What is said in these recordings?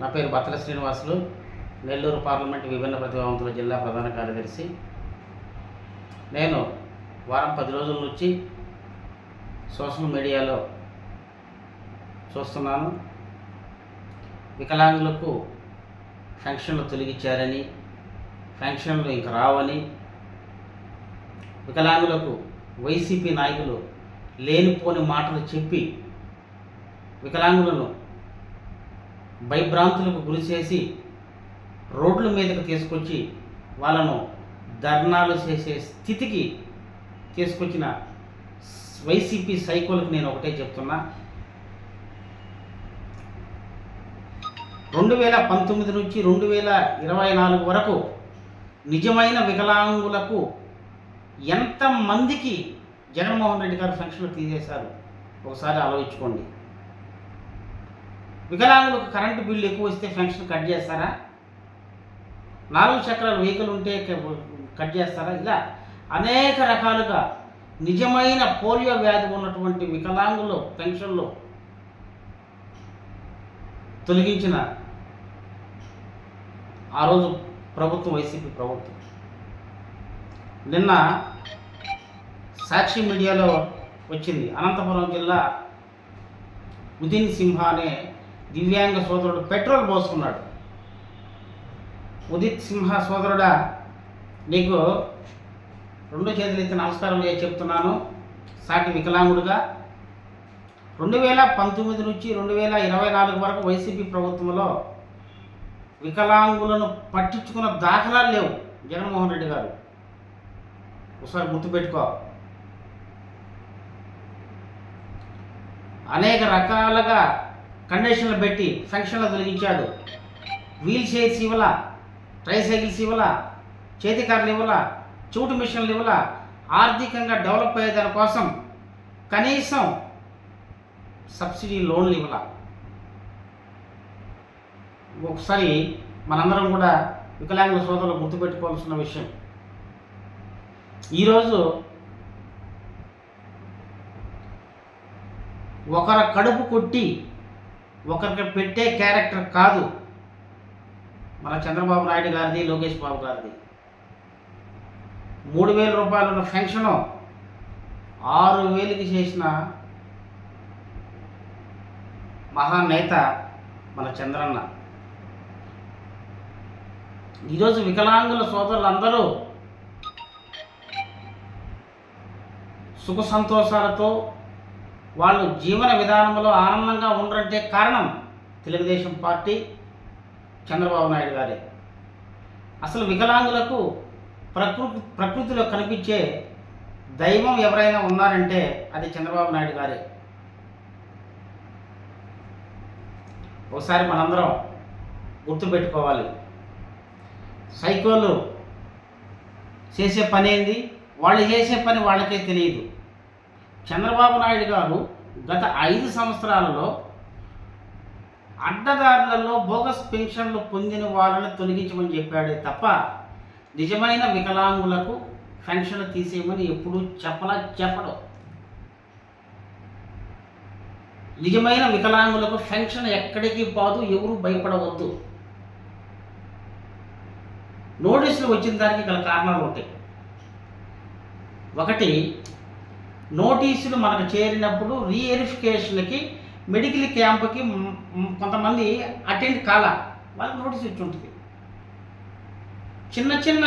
నా పేరు బత్తల శ్రీనివాసులు. నెల్లూరు పార్లమెంట్ విభిన్న ప్రతిభావంతుల జిల్లా ప్రధాన కార్యదర్శి. నేను వారం పది రోజుల నుంచి సోషల్ మీడియాలో చూస్తున్నాను. వికలాంగులకు ఫంక్షన్లు తొలగించారని ఫంక్షన్లు ఇంక రావని వికలాంగులకు వైసీపీ నాయకులు లేనిపోని మాటలు చెప్పి వికలాంగులను భయభ్రాంతులకు గురి చేసి రోడ్ల మీదకు తీసుకొచ్చి వాళ్ళను ధర్నాలు చేసే స్థితికి తీసుకొచ్చిన వైసీపీ సైకోలకు నేను ఒకటే చెప్తున్నా. రెండు వేల పంతొమ్మిది నుంచి రెండు వేల ఇరవై నాలుగు వరకు నిజమైన వికలాంగులకు ఎంతమందికి జగన్మోహన్ రెడ్డి గారు ఫంక్షన్లు తీసేశారు? ఒకసారి ఆలోచించుకోండి. వికలాంగులకు కరెంటు బిల్లు ఎక్కువ వస్తే పెన్షన్ కట్ చేస్తారా? నాలుగు చక్రాల వెహికల్ ఉంటే క- కట్ చేస్తారా? ఇలా అనేక రకాలుగా నిజమైన పోలియో వ్యాధి ఉన్నటువంటి వికలాంగులు పెన్షన్లు తొలగించిన ఆ రోజు ప్రభుత్వం వైసీపీ ప్రభుత్వం. నిన్న సాక్షి మీడియాలో వచ్చింది. అనంతపురం జిల్లా ఉదిన్ సింహ అనే దివ్యాంగ సోదరుడు పెట్రోల్ పోసుకున్నాడు. ఉదిత్ సింహ సోదరుడా నీకు రెండు చేతులు ఎత్తి నమస్కారం చేసి చెప్తున్నాను. సాటి వికలాంగుడుగా. రెండు వేల పంతొమ్మిది నుంచి రెండు వేల ఇరవై నాలుగు వరకు వైసీపీ ప్రభుత్వంలో వికలాంగులను పట్టించుకున్న దాఖలాలు లేవు. జగన్మోహన్ రెడ్డి గారు. ఒకసారి గుర్తుపెట్టుకో అనేక రకాలుగా కండిషన్లు పెట్టి ఫంక్షన్లు తొలగించాడు. వీల్ చైర్స్ ఇవ్వాల ట్రైసైకిల్స్ ఇవ్వాల చేతికారులు ఇవ్వాల చూటు మిషన్లు ఇవ్వాల ఆర్థికంగా డెవలప్ అయ్యే దానికోసం కనీసం సబ్సిడీ లోన్లు ఇవ్వాల. ఒకసారి మనందరం కూడా వికలాంగుల సోదరులు గుర్తుపెట్టుకోవాల్సిన విషయం. ఈరోజు ఒకరి కడుపు కొట్టి ఒకరికి పెట్టే క్యారెక్టర్ కాదు. మన చంద్రబాబు నాయుడు గారిది లోకేష్ బాబు గారిది. మూడు వేల రూపాయలు ఉన్న ఫెన్షను ఆరు వేలకి చేసిన మహానేత మన చంద్రన్న. ఈరోజు వికలాంగుల సోదరులందరూ సుఖ సంతోషాలతో వాళ్ళు జీవన విధానంలో ఆనందంగా ఉండరంటే కారణం తెలుగుదేశం పార్టీ చంద్రబాబు నాయుడు గారే. అసలు వికలాంగులకు ప్రకృతి ప్రకృతిలో కనిపించే దైవం ఎవరైనా ఉన్నారంటే అది చంద్రబాబు నాయుడు గారే. ఒకసారి మనందరం గుర్తుపెట్టుకోవాలి. సైకోలు చేసే పని ఏంది వాళ్ళు చేసే పని వాళ్ళకే తెలియదు. చంద్రబాబు నాయుడు గారు గత ఐదు సంవత్సరాలలో అడ్డదారులలో బోగస్ పెన్షన్లు పొందిన వాళ్ళని తొలగించమని చెప్పాడే తప్ప నిజమైన వికలాంగులకు పెన్షన్లు తీసేయమని ఎప్పుడూ చెప్పలా చెప్పడం. నిజమైన వికలాంగులకు పెన్షన్ ఎక్కడికి పోదు ఎవరు భయపడవద్దు. నోటీసులు వచ్చిన దానికి గల కారణాలు ఉంటాయి. ఒకటి నోటీసులు మనకు చేరినప్పుడు రీఎరిఫికేషన్కి మెడికల్ క్యాంప్కి కొంతమంది అటెండ్ కాల. వాళ్ళకి నోటీస్ ఇచ్చి ఉంటుంది. చిన్న చిన్న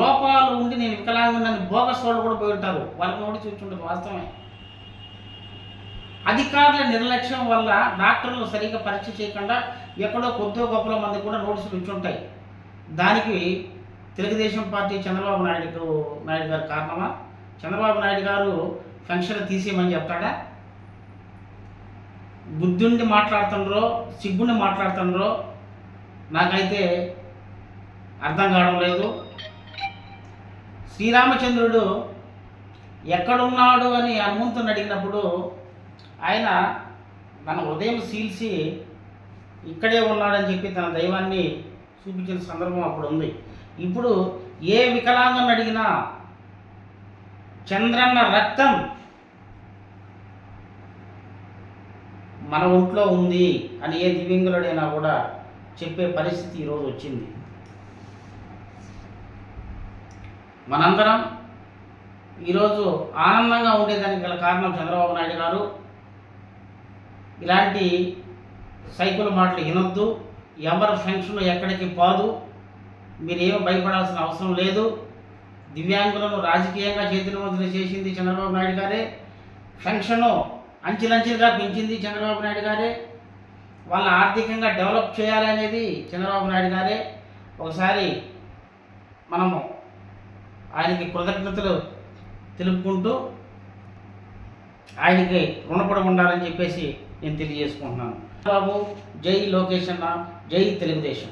లోపాలు ఉండి నేను వికలాంగుని బోగస్ వాళ్ళు కూడా పోయి ఉంటారు. వాళ్ళకి నోటీస్ ఇచ్చి ఉంటుంది వాస్తవమే. అధికారుల నిర్లక్ష్యం వల్ల డాక్టర్లు సరిగ్గా పరీక్ష చేయకుండా ఎక్కడో కొద్దో గొప్పల మంది కూడా నోటీసులు ఇచ్చుంటాయి దానికి తెలుగుదేశం పార్టీ చంద్రబాబు నాయుడు నాయుడు గారు కారణమా? చంద్రబాబు నాయుడు గారు ఫంక్షన్ తీసేయమని చెప్తాడా? బుద్ధుండి మాట్లాడుతుండ్రో సిగ్గుండి మాట్లాడుతుండ్రో నాకైతే అర్థం కావడం లేదు. శ్రీరామచంద్రుడు ఎక్కడున్నాడు అని హనుమంతుని అడిగినప్పుడు ఆయన తన హృదయం సీల్చి ఇక్కడే ఉన్నాడని చెప్పి తన దైవాన్ని చూపించిన సందర్భం అప్పుడు ఉంది. ఇప్పుడు ఏ వికలాంగం అడిగినా చంద్రన్న రక్తం మన ఒంట్లో ఉంది అని ఏ దివ్యంగులడైనా కూడా చెప్పే పరిస్థితి ఈరోజు వచ్చింది. మనందరం ఈరోజు ఆనందంగా ఉండేదానికి గల కారణం చంద్రబాబు నాయుడు గారు. ఇలాంటి సైకిల్ మాటలు వినొద్దు. ఎవరి ఫంక్షన్ ఎక్కడికి పోదు. మీరు ఏమి భయపడాల్సిన అవసరం లేదు. దివ్యాంగులను రాజకీయంగా చేతులముద్ర చేసింది చంద్రబాబు నాయుడు గారే. ఫంక్షను అంచెలంచెలుగా పెంచింది చంద్రబాబు నాయుడు గారే. వాళ్ళని ఆర్థికంగా డెవలప్ చేయాలనేది చంద్రబాబు నాయుడు గారే. ఒకసారి మనము ఆయనకి కృతజ్ఞతలు తెలుపుకుంటూ ఆయనకి రుణపడి ఉండాలని చెప్పేసి నేను తెలియజేసుకుంటున్నాను. బాబు జై లోకేష్ అన్న జై తెలుగుదేశం.